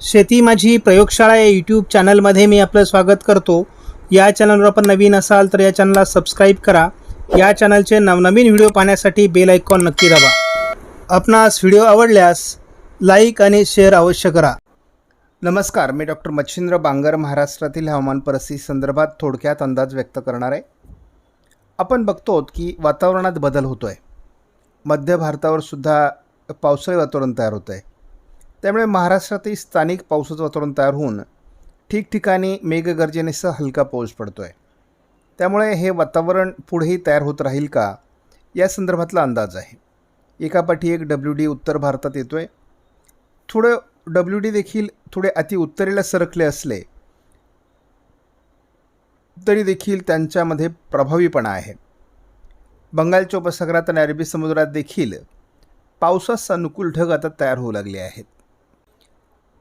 शेती माझी प्रयोगशाळा या यूट्यूब चॅनलमध्ये मी आपलं स्वागत करतो. या चॅनलवर आपण नवीन असाल तर या चॅनलला सबस्क्राईब करा. या चॅनलचे नवनवीन व्हिडिओ पाहण्यासाठी बेल आयकॉन नक्की दाबा. आपणास व्हिडिओ आवडल्यास लाईक आणि शेअर अवश्य करा. नमस्कार मी डॉक्टर मच्छिंद्र बांगर महाराष्ट्रातील हवामान परिस्थिती संदर्भात थोडक्यात अंदाज व्यक्त करणार आहे. आपण बघतो की वातावरणात बदल होतो आहे मध्य भारतावर सुद्धा पावसाळी वातावरण तयार होतं आहे त्यामुळे महाराष्ट्रातही स्थानिक पावसाचं वातावरण तयार होऊन ठिकठिकाणी मेघगर्जनेसह हलका पाऊस पडतो आहे त्यामुळे हे वातावरण पुढेही तयार होत राहील का? या संदर्भातला अंदाज आहे. एकापाठी एक डब्ल्यू डी उत्तर भारतात येतो आहे थोडं डब्ल्यू डी देखील थोडे अति उत्तरेला सरकले असले तरी देखील त्यांच्यामध्ये प्रभावीपणा आहे. बंगालच्या उपसागरात आणि अरबी समुद्रात देखील पावसास अनुकूल ढग आता तयार होऊ लागले आहेत.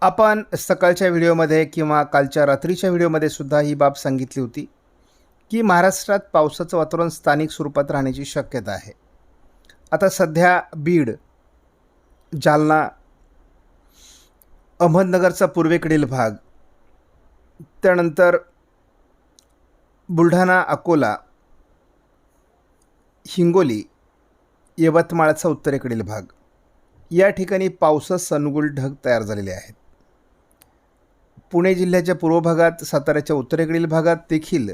आपण सकाळच्या व्हिडिओमध्ये किंवा कालच्या रात्रीच्या व्हिडिओमध्ये सुद्धा ही बाब सांगितली होती की महाराष्ट्रात पावसाचं वातावरण स्थानिक स्वरूपात राहण्याची शक्यता आहे. आता सध्या बीड जालना अहमदनगरचा पूर्वेकडील भाग त्यानंतर बुलढाणा अकोला हिंगोली यवतमाळचा उत्तरेकडील भाग. या ठिकाणी पावसास अनुकूल ढग तयार झालेले आहेत. पुणे जिल्ह्याच्या पूर्व भागात साताऱ्याच्या उत्तरेकडील भागात देखील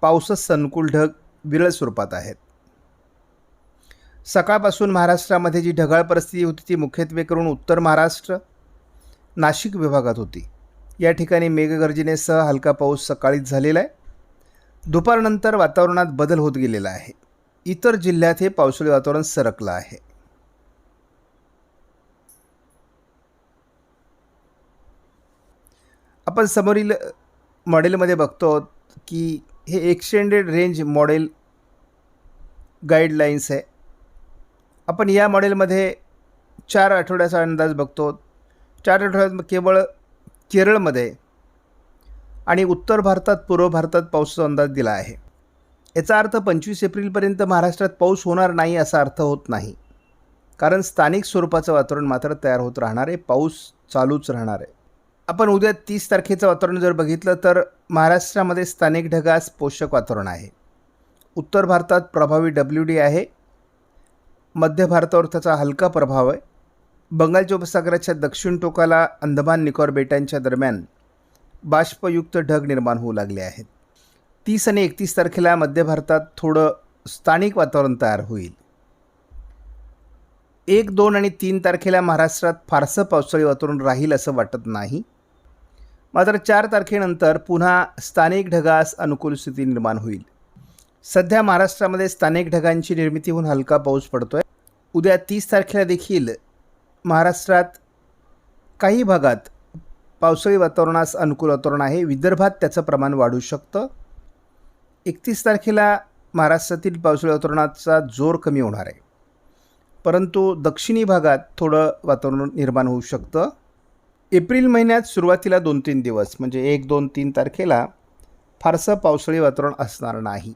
पावसास अनुकूल ढग विरळ स्वरूपात आहेत. सकाळपासून महाराष्ट्रामध्ये जी ढगाळ परिस्थिती होती ती मुख्यत्वे करून उत्तर महाराष्ट्र नाशिक विभागात होती. या ठिकाणी मेघगर्जनेसह हलका पाऊस सकाळीच झालेला आहे. दुपारनंतर वातावरणात बदल होत गेलेला आहे. इतर जिल्ह्यात हे पावसाळी वातावरण सरकलं आहे. आपण समोरील मॉडेलमध्ये बघतो की हे एक्सटेंडेड रेंज मॉडेल गाईडलाईन्स आहे. आपण या मॉडेलमध्ये चार आठवड्याचा अंदाज बघतो. चार आठवड्यात केवळ केरळमध्ये आणि उत्तर भारतात पूर्व भारतात पाऊसचा अंदाज दिला आहे. याचा अर्थ पंचवीस एप्रिलपर्यंत महाराष्ट्रात पाऊस होणार नाही असा अर्थ होत नाही. कारण स्थानिक स्वरूपाचं वातावरण मात्र तयार होत राहणार आहे. पाऊस चालूच राहणार आहे. आपण उद्या तीस तारखेचं वातावरण जर बघितलं तर महाराष्ट्रामध्ये स्थानिक ढगास पोषक वातावरण आहे. उत्तर भारतात प्रभावी डब्ल्यू डी आहे. मध्य भारतावर त्याचा हलका प्रभाव आहे. बंगालच्या उपसागराच्या दक्षिण टोकाला अंदमान निकोबार बेटांच्या दरम्यान बाष्पयुक्त ढग निर्माण होऊ लागले आहेत. तीस आणि एकतीस तारखेला मध्य भारतात थोडं स्थानिक वातावरण तयार होईल. एक दोन आणि तीन तारखेला महाराष्ट्रात फारसं पावसाळी वातावरण राहील असं वाटत नाही. मात्र चार तारखेनंतर पुन्हा स्थानिक ढगास अनुकूल स्थिती निर्माण होईल. सध्या महाराष्ट्रामध्ये स्थानिक ढगांची निर्मिती होऊन हलका पाऊस पडतो आहे उद्या तीस तारखेला देखील महाराष्ट्रात काही भागात पावसाळी वातावरणास अनुकूल वातावरण आहे. विदर्भात त्याचं प्रमाण वाढू शकतं. एकतीस तारखेला महाराष्ट्रातील पावसाळी वातावरणाचा जोर कमी होणार आहे. परंतु दक्षिणी भागात थोडं वातावरण निर्माण होऊ शकतं. एप्रिल महिन्यात सुरुवातीला दोन तीन दिवस म्हणजे एक दोन तीन तारखेला फारसं पावसाळी वातावरण असणार नाही.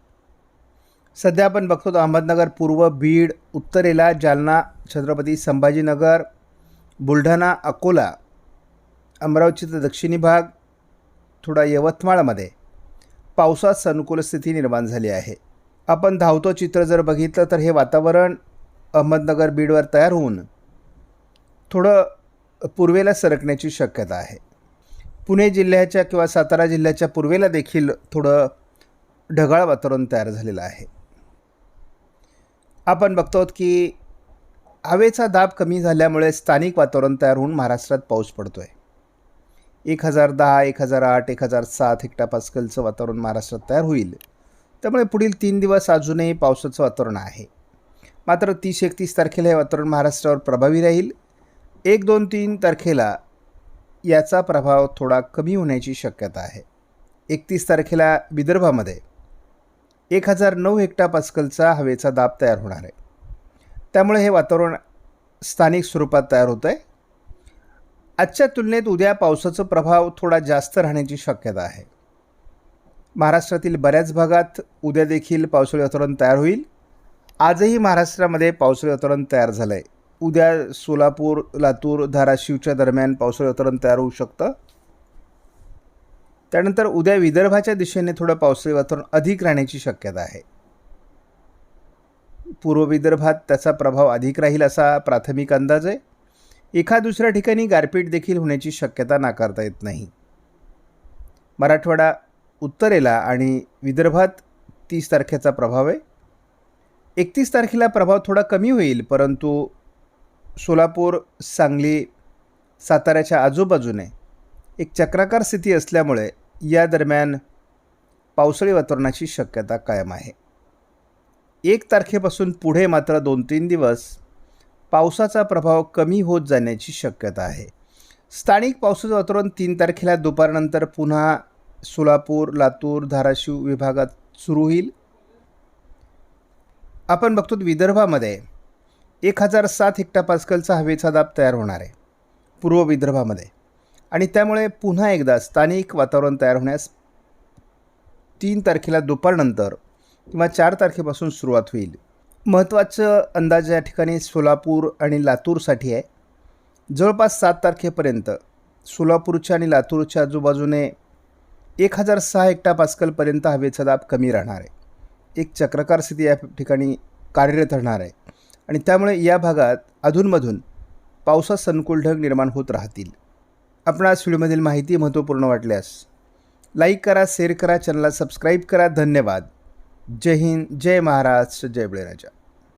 सध्या आपण बघतो अहमदनगर पूर्व बीड उत्तरेला जालना छत्रपती संभाजीनगर बुलढाणा अकोला अमरावतीचा दक्षिणी भाग थोडा यवतमाळमध्ये पावसात अनुकूल स्थिती निर्माण झाली आहे. आपण धावतो चित्र जर बघितलं तर हे वातावरण अहमदनगर बीडवर तयार होऊन थोडं पूर्वेला सरकण्याची शक्यता आहे. पुणे जिल्ह्याच्या किंवा सातारा जिल्ह्याच्या पूर्वेला देखील थोडं ढगाळ वातावरण तयार झालेलं आहे. आपण बघतो की हवेचा दाब कमी झाल्यामुळे स्थानिक वातावरण तयार होऊन महाराष्ट्रात पाऊस पडतो आहे एक हजार दहा एक हजार आठ एक हजार सात हेक्टा पास्कलचं वातावरण महाराष्ट्रात तयार होईल. त्यामुळे पुढील तीन दिवस अजूनही पावसाचं वातावरण आहे. मात्र तीस एकतीस तारखेला हे वातावरण महाराष्ट्रावर प्रभावी राहील. एक दोन तीन तारखेला याचा प्रभाव थोडा कमी होण्याची शक्यता आहे. एकतीस तारखेला विदर्भामध्ये एक हजार नऊ हेक्टा पास्कलचा हवेचा दाब तयार होणार आहे. त्यामुळे हे वातावरण स्थानिक स्वरूपात तयार होतं आहे आजच्या तुलनेत उद्या पावसाचा प्रभाव थोडा जास्त राहण्याची शक्यता आहे. महाराष्ट्रातील बऱ्याच भागात उद्या देखील पावसाळी वातावरण तयार होईल. आजही महाराष्ट्रामध्ये पावसाळी वातावरण तयार झालं आहे उद्या सोलापूर लातूर धाराशिवच्या दरम्यान पावसाळी वातावरण तयार होऊ शकतं. त्यानंतर उद्या विदर्भाच्या दिशेने थोडं पावसाळी वातावरण अधिक राहण्याची शक्यता आहे. पूर्व विदर्भात त्याचा प्रभाव अधिक राहील असा प्राथमिक अंदाज आहे. एका दुसऱ्या ठिकाणी गारपीट देखील होण्याची शक्यता नाकारता येत नाही. मराठवाडा उत्तरेला आणि विदर्भात तीस तारखेचा प्रभाव आहे. एकतीस तारखेला प्रभाव थोडा कमी होईल परंतु सोलापूर सांगली साताऱ्याच्या आजूबाजूने एक चक्राकार स्थिती असल्यामुळे या दरम्यान पावसाळी वातावरणाची शक्यता कायम आहे. एक तारखेपासून पुढे मात्र दोन तीन दिवस पावसाचा प्रभाव कमी होत जाण्याची शक्यता आहे. स्थानिक पावसाचं वातावरण तीन तारखेला दुपारनंतर पुन्हा सोलापूर लातूर धाराशिव विभागात सुरू होईल. आपण बघतो विदर्भामध्ये एक हजार सात हेक्टापास्कलचा हवेचा दाब तयार होणार आहे पूर्व विदर्भामध्ये. आणि त्यामुळे पुन्हा एकदा स्थानिक वातावरण तयार होण्यास तीन तारखेला दुपारनंतर किंवा चार तारखेपासून सुरुवात होईल. महत्त्वाचं अंदाज या ठिकाणी सोलापूर आणि लातूरसाठी आहे. जवळपास सात तारखेपर्यंत सोलापूरच्या आणि लातूरच्या आजूबाजूने एक हजार सहा एकटा पास्कलपर्यंत हवेचा दाब कमी राहणार आहे. एक चक्रकार स्थिती या ठिकाणी कार्यरत राहणार आहे. आणि त्यामुळे या भागात अधूनमधून पावसात संकुल ढग निर्माण होत राहतील. आपणास व्हिडिओमधील माहिती महत्त्वपूर्ण वाटल्यास लाईक करा शेअर करा चॅनलला सबस्क्राईब करा. धन्यवाद. जय हिंद जय महाराष्ट्र जय बळीराजा.